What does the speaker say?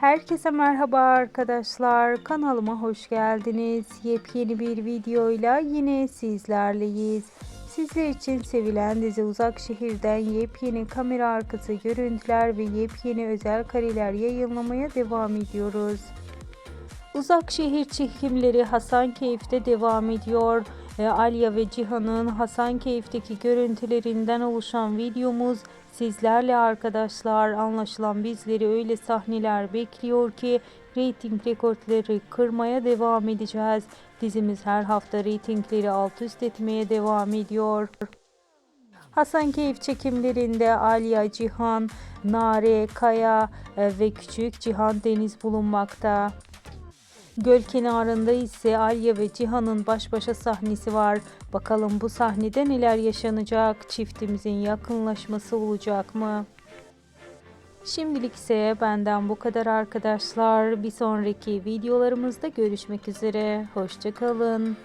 Herkese merhaba arkadaşlar. Kanalıma hoş geldiniz. Yepyeni bir videoyla yine sizlerleyiz. Sizler için sevilen dizi Uzak Şehir'den yepyeni kamera arkası görüntüler ve yepyeni özel kareler yayınlamaya devam ediyoruz. Uzak şehir çekimleri Hasankeyf'te devam ediyor. E, Alya ve Cihan'ın Hasankeyf'teki görüntülerinden oluşan videomuz sizlerle arkadaşlar. Anlaşılan bizleri öyle sahneler bekliyor ki reyting rekortları kırmaya devam edeceğiz. Dizimiz her hafta reytingleri alt üst etmeye devam ediyor. Hasankeyf çekimlerinde Alya, Cihan, Nare, Kaya e, ve Küçük Cihan Deniz bulunmakta. Göl kenarında ise Alya ve Cihan'ın baş başa sahnesi var. Bakalım bu sahnede neler yaşanacak? Çiftimizin yakınlaşması olacak mı? Şimdilik ise benden bu kadar arkadaşlar. Bir sonraki videolarımızda görüşmek üzere. Hoşçakalın.